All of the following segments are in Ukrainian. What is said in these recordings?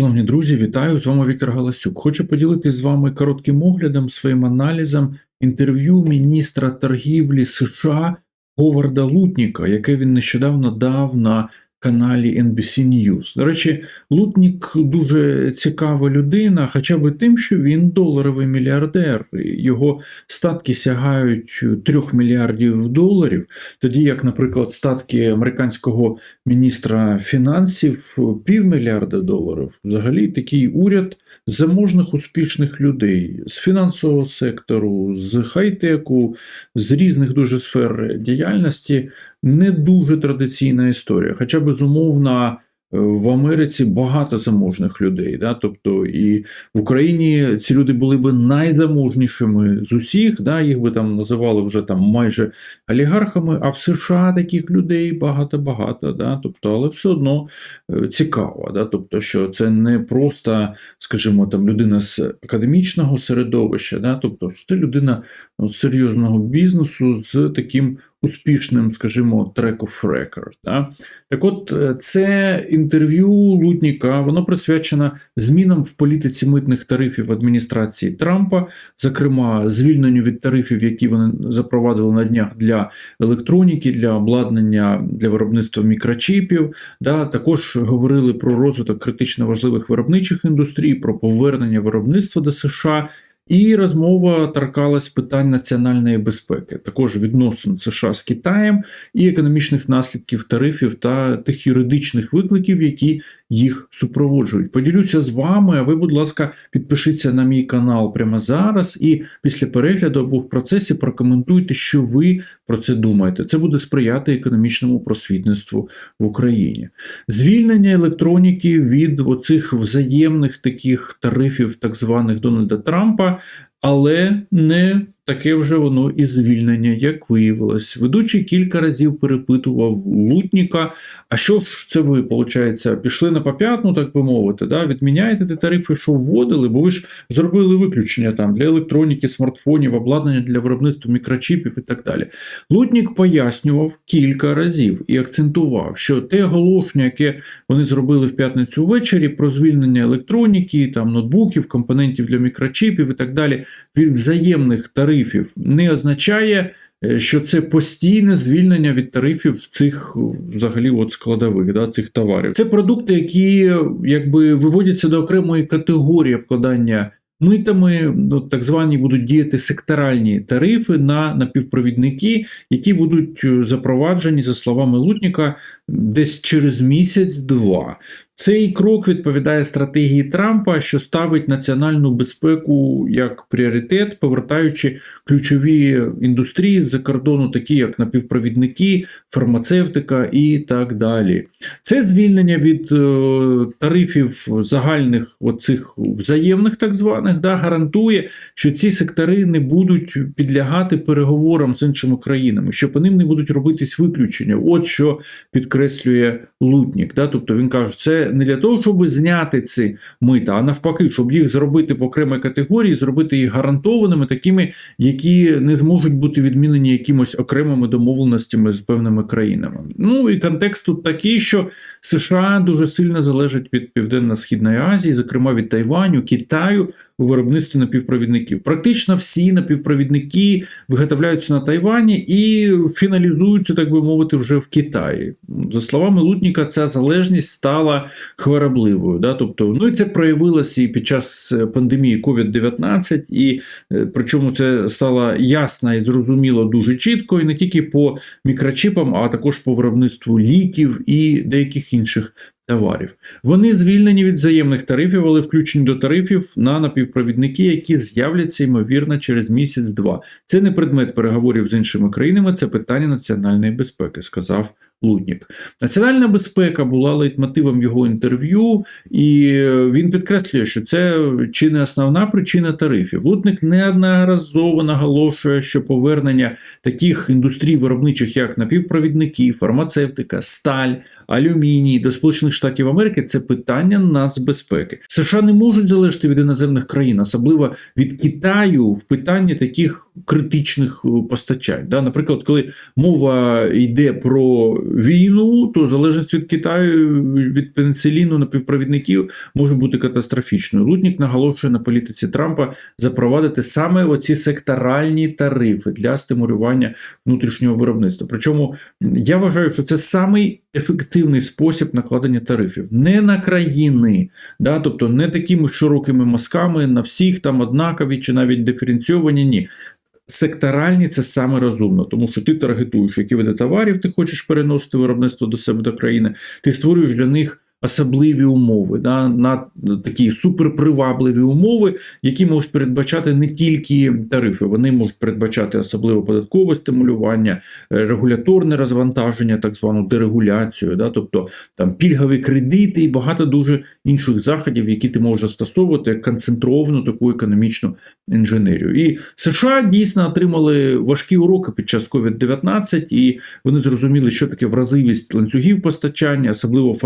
Шановні друзі, вітаю! З вами Віктор Галасюк. Хочу поділитися з вами коротким оглядом, своїм аналізом інтерв'ю міністра торгівлі США Говарда Лутніка, яке він нещодавно дав на каналі NBC News. До речі, Лутнік дуже цікава людина, хоча б тим, що він доларовий мільярдер. Його статки сягають 3 мільярдів доларів, тоді як, наприклад, статки американського міністра фінансів півмільярда доларів. Взагалі такий уряд заможних успішних людей з фінансового сектору, з хай-теку, з різних дуже сфер діяльності не дуже традиційна історія. Хоча безумовно в Америці багато заможних людей. Да? Тобто і в Україні ці люди були б найзаможнішими з усіх, да? їх би там називали вже там майже олігархами, а в США таких людей багато-багато. Да? Тобто, але все одно е, цікаво. Да? Тобто, що це не просто, скажімо, там людина з академічного середовища, да? тобто що це людина ну, з серйозного бізнесу з таким успішним, скажімо, track of record. Да? Так от, е, це інтерв'ю Лутніка, воно присвячено змінам в політиці митних тарифів адміністрації Трампа, зокрема, звільненню від тарифів, які вони запровадили на днях для електроніки, для обладнання для виробництва мікрочіпів. Да? Також говорили про розвиток критично важливих виробничих індустрій, про повернення виробництва до США. І розмова торкалась питань національної безпеки, також відносин США з Китаєм і економічних наслідків тарифів та тих юридичних викликів, які їх супроводжують. Поділюся з вами. А ви, будь ласка, підпишіться на мій канал прямо зараз, і після перегляду або в процесі прокоментуйте, що ви про це думаєте. Це буде сприяти економічному просвітництву в Україні. Звільнення електроніки від оцих взаємних таких тарифів, так званих Дональда Трампа, але не таке вже воно і звільнення, як виявилось. Ведучий кілька разів перепитував Лутніка. А що ж це ви, виходить, пішли на поп'ятну, так би мовити, да? відміняєте ті тарифи, що вводили, бо ви ж зробили виключення там для електроніки, смартфонів, обладнання для виробництва мікрочіпів і так далі. Лутнік пояснював кілька разів і акцентував, що те оголошення, яке вони зробили в п'ятницю ввечері про звільнення електроніки, там ноутбуків, компонентів для мікрочіпів і так далі, від взаємних тарифів тарифів не означає, е, що це постійне звільнення від тарифів цих взагалі от складових да, цих товарів. Це продукти, які якби виводяться до окремої категорії обкладання. Митами ну, так звані будуть діяти секторальні тарифи на напівпровідники, які будуть е, запроваджені, за словами Лутніка, десь через місяць-два. Цей крок відповідає стратегії Трампа, що ставить національну безпеку як пріоритет, повертаючи ключові індустрії з-за кордону, такі як напівпровідники, фармацевтика і так далі. Це звільнення від е, тарифів загальних оцих взаємних, так званих, да, гарантує, що ці сектори не будуть підлягати переговорам з іншими країнами, що по ним не будуть робитись виключення. От що підкреслює Лутнік. Да? Тобто він каже, це не для того, щоб зняти ці мита, а навпаки, щоб їх зробити в окремій категорії, зробити їх гарантованими, такими, які не зможуть бути відмінені якимось окремими домовленостями з певними країнами. Ну і контекст тут такий, що США дуже сильно залежать від Південно-Східної Азії, зокрема від Тайваню, Китаю у виробництві напівпровідників. Практично всі напівпровідники виготовляються на Тайвані і фіналізуються, так би мовити, вже в Китаї. За словами Лутніка, ця залежність стала хворобливою. Да? Тобто, ну і це проявилося і під час пандемії COVID-19, і е, причому це стало ясно і зрозуміло дуже чітко, і не тільки по мікрочіпам, а також по виробництву ліків і деяких інших товарів. Вони звільнені від взаємних тарифів, але включені до тарифів на напівпровідники, які з'являться ймовірно через місяць-два. Це не предмет переговорів з іншими країнами, це питання національної безпеки, сказав. Луднік. Національна безпека була лейтмотивом його інтерв'ю, і він підкреслює, що це чи не основна причина тарифів. Лутник неодноразово наголошує, що повернення таких індустрій виробничих, як напівпровідники, фармацевтика, сталь, алюміній до Сполучених Штатів Америки це питання нацбезпеки. США не можуть залежати від іноземних країн, особливо від Китаю в питанні таких критичних постачань. Наприклад, коли мова йде про війну, то залежність від Китаю від пеніциліну напівпровідників може бути катастрофічною. Лутнік наголошує на політиці Трампа запровадити саме оці секторальні тарифи для стимулювання внутрішнього виробництва. Причому я вважаю, що це самий ефективний спосіб накладення тарифів не на країни, да, тобто не такими широкими мазками на всіх там однакові чи навіть диференційовані. Ні. Секторальні це саме розумно, тому що ти таргетуєш, які види товарів ти хочеш переносити виробництво до себе до країни, ти створюєш для них особливі умови, да, на такі суперпривабливі умови, які можуть передбачати не тільки тарифи, вони можуть передбачати особливо податкове стимулювання, е, регуляторне розвантаження, так звану дерегуляцію, да, тобто там пільгові кредити і багато дуже інших заходів, які ти можеш застосовувати як концентровану таку економічну інженерію. І США дійсно отримали важкі уроки під час COVID-19, і вони зрозуміли, що таке вразивість ланцюгів постачання, особливо в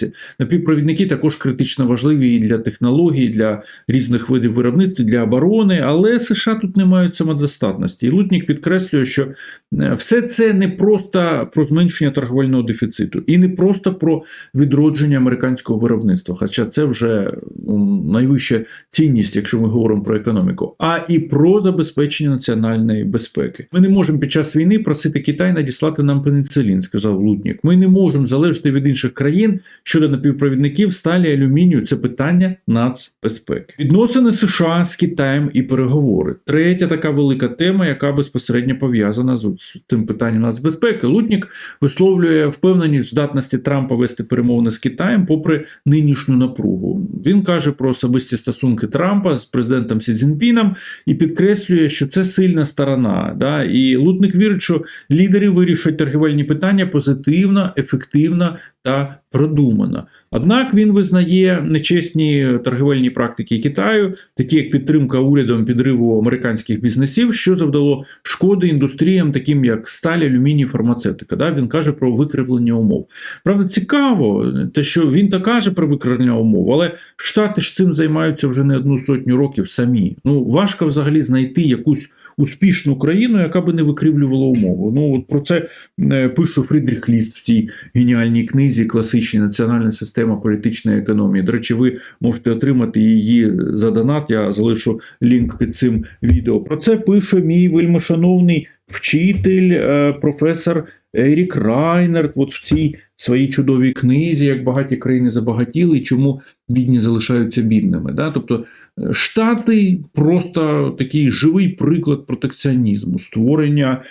фармацевтиці. Напівпровідники також критично важливі і для технологій, і для різних видів виробництва, для оборони, але США тут не мають самодостатності. І Лутнік підкреслює, що е, все це не просто про зменшення торговельного дефіциту, і не просто про відродження американського виробництва, хоча це вже ну, найвища цінність, якщо ми говоримо про економіку, а і про забезпечення національної безпеки. Ми не можемо під час війни просити Китай надіслати нам пеніцилін, сказав Лутнік. Ми не можемо залежати від інших країн щодо напівпровідників сталі алюмінію. Це питання нацбезпеки. Відносини США з Китаєм і переговори. Третя така велика тема, яка безпосередньо пов'язана з цим питанням нацбезпеки. Лутнік висловлює впевненість в здатності Трампа вести перемовини з Китаєм, попри нинішню напругу. Він каже про особисті стосунки Трампа з президентом Сі Цзіньпіном і підкреслює, що це сильна сторона. Да? І Лутник вірить, що лідери вирішують торгівельні питання позитивно, ефективно та продумано. Однак він визнає нечесні торгівельні практики Китаю, такі як підтримка урядом підриву американських бізнесів, що завдало шкоди індустріям, таким як сталь, алюміній, фармацевтика. Да? Він каже про викривлення умов. Правда, цікаво, те, що він так каже про викривлення умов, але Штати ж цим займаються вже не одну сотню років самі. Ну важко взагалі знайти якусь успішну країну, яка би не викривлювала умови. Ну от про це е, пише Фрідріх Ліст в цій геніальній книзі Класична національна система політичної економії. До речі, ви можете отримати її за донат. Я залишу лінк під цим відео. Про це пише мій вельмишановний вчитель, е, професор Ерік Райнерт. От в цій своїй чудовій книзі, як багаті країни забагатіли, чому бідні залишаються бідними. Да? Тобто е, Штати просто такий живий приклад протекціонізму, створення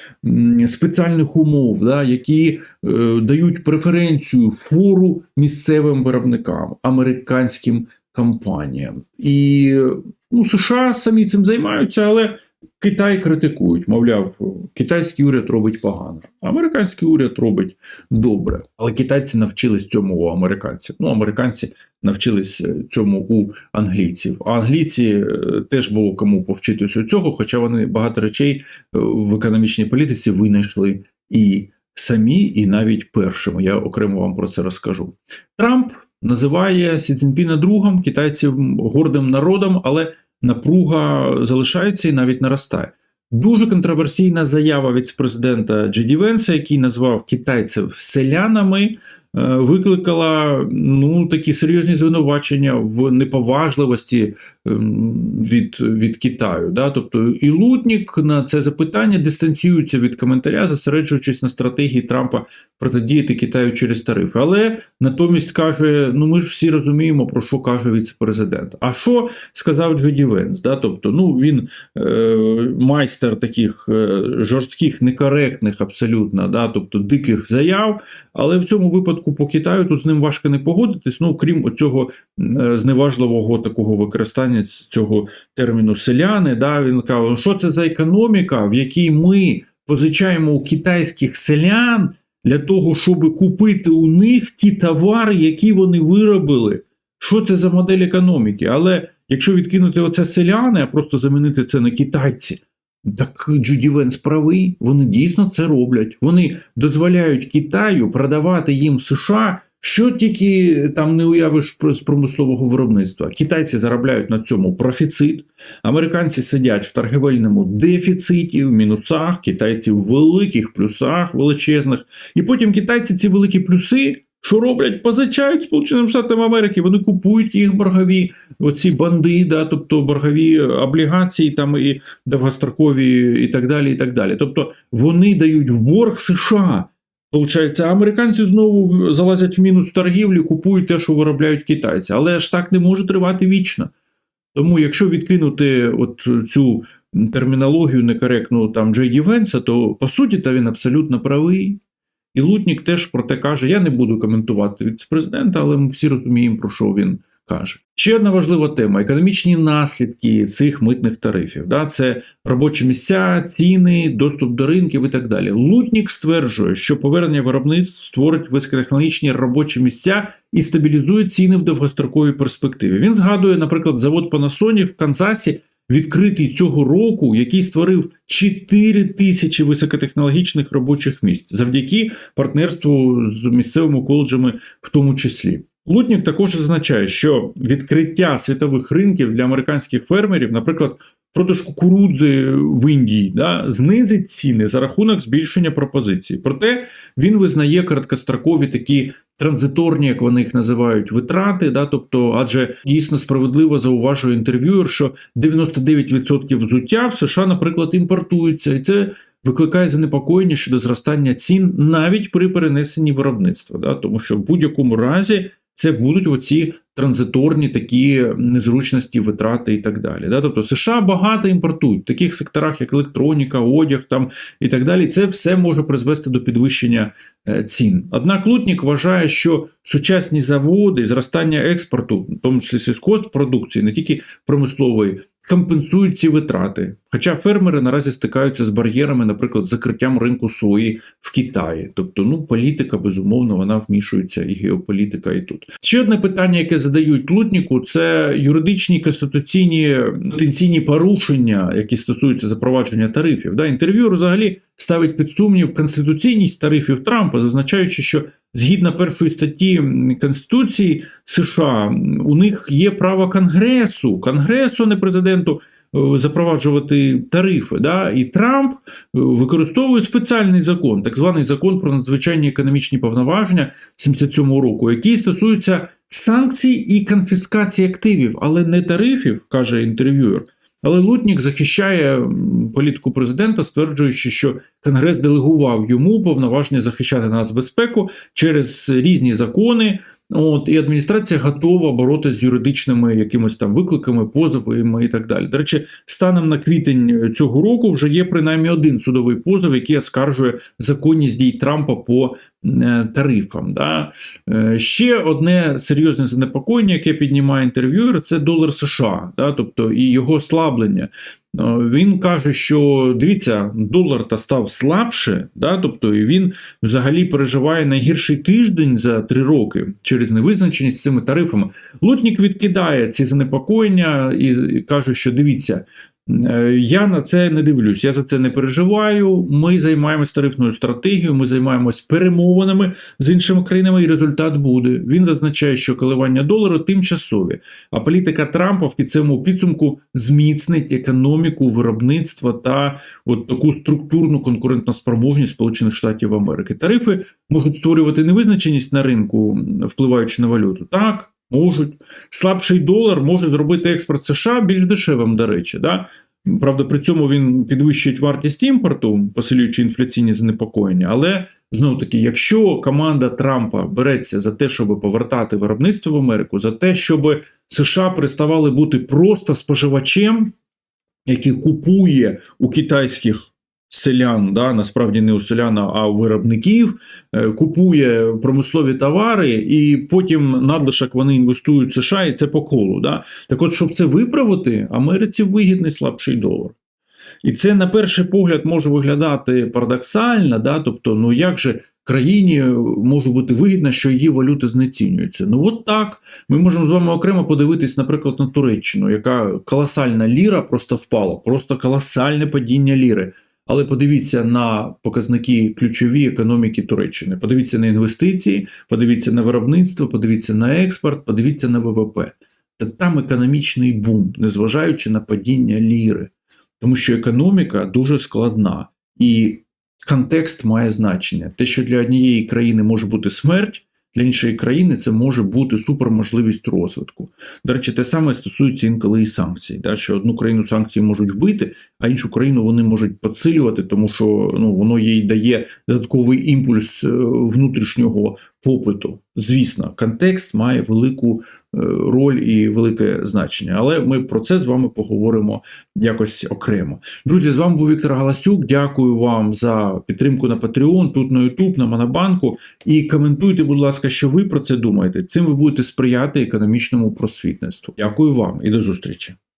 спеціальних умов, да, які е, дають преференцію фору місцевим виробникам, американським компаніям. І ну, США самі цим займаються, але Китай критикують, мовляв, китайський уряд робить погано, американський уряд робить добре. Але китайці навчились цьому у американців. Ну, американці навчились е, цьому у англійців. А англійці е, теж було кому повчитися цього, хоча вони багато речей е, в економічній політиці винайшли і самі, і навіть першими. Я окремо вам про це розкажу. Трамп називає Сі Цзіньпіна другом, китайців гордим народом, але напруга залишається і навіть наростає. Дуже контроверсійна заява від президента Джеді Венса, який назвав китайців селянами. Е, викликала ну, такі серйозні звинувачення в неповажливості ем, від від Китаю. Да? Тобто і Лутнік на це запитання дистанціюється від коментаря, зосереджуючись на стратегії Трампа протидіяти Китаю через тарифи. Але натомість каже: ну ми ж всі розуміємо, про що каже віце-президент. А що сказав Джоді Венс? Да? Тобто, ну він е, майстер таких е, жорстких, некоректних, абсолютно, да? тобто диких заяв. Але в цьому випадку по Китаю тут з ним важко не погодитись. Ну крім цього е, зневажливого такого використання цього терміну селяни. Да, Він каже, що це за економіка, в якій ми позичаємо у китайських селян для того, щоб купити у них ті товари, які вони виробили. Що це за модель економіки? Але якщо відкинути оце селяни, а просто замінити це на китайці. Так Джуді Венс правий, вони дійсно це роблять. Вони дозволяють Китаю продавати їм США Що тільки там не уявиш з промислового виробництва. Китайці заробляють на цьому профіцит, американці сидять в торгівельному дефіциті, в мінусах, китайці в великих плюсах величезних. І потім китайці ці великі плюси. Що роблять? Позичають Сполученим Штатам Америки, вони купують їх боргові, оці банди, да, тобто боргові облігації там і довгострокові, і так далі. і так далі. Тобто вони дають в борг США. Получається, американці знову залазять в мінус торгівлі, купують те, що виробляють китайці. Але ж так не може тривати вічно. Тому, якщо відкинути от цю термінологію некоректну там Джей Ді Венса, то по суті та він абсолютно правий. І Лутнік теж про те каже: я не буду коментувати віце-президента, але ми всі розуміємо, про що він каже. Ще одна важлива тема: економічні наслідки цих митних тарифів. Да? Це робочі місця, ціни, доступ до ринків і так далі. Лутнік стверджує, що повернення виробництв створить високотехнологічні робочі місця і стабілізує ціни в довгостроковій перспективі. Він згадує, наприклад, завод Panasonic в Канзасі. Відкритий цього року, який створив 4 тисячі високотехнологічних робочих місць завдяки партнерству з місцевими коледжами, в тому числі. Лутнік також зазначає, що відкриття світових ринків для американських фермерів, наприклад, продаж кукурудзи в Індії, да, знизить ціни за рахунок збільшення пропозицій. Проте він визнає короткострокові такі транзиторні, як вони їх називають, витрати. Да, тобто, адже дійсно справедливо зауважує інтерв'юер, що 99% взуття в США, наприклад, імпортуються, і це. Викликає занепокоєння щодо зростання цін навіть при перенесенні виробництва, да, тому що в будь-якому разі це будуть оці транзиторні такі незручності, витрати і так далі. Да? Тобто США багато імпортують в таких секторах, як електроніка, одяг там і так далі. Це все може призвести до підвищення е, цін. Однак Лутнік вважає, що сучасні заводи, зростання експорту, в тому числі сільськогоспродукції, не тільки промислової, компенсують ці витрати. Хоча фермери наразі стикаються з бар'єрами, наприклад, закриттям ринку сої в Китаї. Тобто, ну, політика, безумовно, вона вмішується, і геополітика, і тут. Ще одне питання, яке задають Лутніку, це юридичні конституційні потенційні порушення, які стосуються запровадження тарифів. Да, інтерв'юер взагалі ставить під сумнів конституційність тарифів Трампа, зазначаючи, що згідно першої статті Конституції США у них є право Конгресу, Конгресу, не президенту. е, Запроваджувати тарифи, да, і Трамп е, використовує спеціальний закон, так званий закон про надзвичайні економічні повноваження 77 року, який стосується санкцій і конфіскації активів, але не тарифів, каже інтерв'юер. Але Лутнік захищає політику президента, стверджуючи, що Конгрес делегував йому повноваження захищати нацбезпеку через різні закони. От, і адміністрація готова боротися з юридичними якимось там викликами, позовами і так далі. До речі, станом на квітень цього року вже є принаймні один судовий позов, який оскаржує законність дій Трампа по е, тарифам. Да? Е, Ще одне серйозне занепокоєння, яке піднімає інтерв'юер, це долар США, да? тобто і його ослаблення. Е, Він каже, що дивіться, долар та став слабше, да? тобто він взагалі переживає найгірший тиждень за три роки через невизначеність цими тарифами. Лутнік відкидає ці занепокоєння і каже, що дивіться. Е, Я на це не дивлюсь, я за це не переживаю. Ми займаємось тарифною стратегією, ми займаємось перемовинами з іншими країнами, і результат буде. Він зазначає, що коливання долару тимчасові, а політика Трампа в кінцевому підсумку зміцнить економіку, виробництва та от таку структурну конкурентну спроможність Сполучених Штатів Америки. Тарифи можуть створювати невизначеність на ринку, впливаючи на валюту. Так, можуть. Слабший долар може зробити експорт США більш дешевим, до речі. Да? Правда, при цьому він підвищує вартість імпорту, посилюючи інфляційні занепокоєння. Але знову таки, якщо команда Трампа береться за те, щоб повертати виробництво в Америку, за те, щоб США переставали бути просто споживачем, який купує у китайських селян, да, насправді не у селян, а у виробників, е, купує промислові товари, і потім надлишок вони інвестують в США, і це по колу. Да? Так от, щоб це виправити, Америці вигідний слабший долар. І це на перший погляд може виглядати парадоксально, да? тобто, ну як же країні може бути вигідно, що її валюта знецінюється? Ну от так. Ми можемо з вами окремо подивитись, наприклад, на Туреччину, яка колосальна ліра просто впала, просто колосальне падіння ліри. Але подивіться на показники ключові економіки Туреччини. Подивіться на інвестиції, подивіться на виробництво, подивіться на експорт, подивіться на ВВП. Та там економічний бум, незважаючи на падіння ліри. Тому що економіка дуже складна і контекст має значення. Те, що для однієї країни може бути смерть, для іншої країни це може бути суперможливість розвитку. До речі, те саме стосується інколи і санкцій. Да, що одну країну санкції можуть вбити, а іншу країну вони можуть підсилювати, тому що ну, воно їй дає додатковий імпульс е, внутрішнього попиту. Звісно, контекст має велику е, роль і велике значення. Але ми про це з вами поговоримо якось окремо. Друзі, з вами був Віктор Галасюк. Дякую вам за підтримку на Patreon, тут на YouTube, на Монобанку. І коментуйте, будь ласка, що ви про це думаєте. Цим ви будете сприяти економічному просвітництву. Дякую вам і до зустрічі.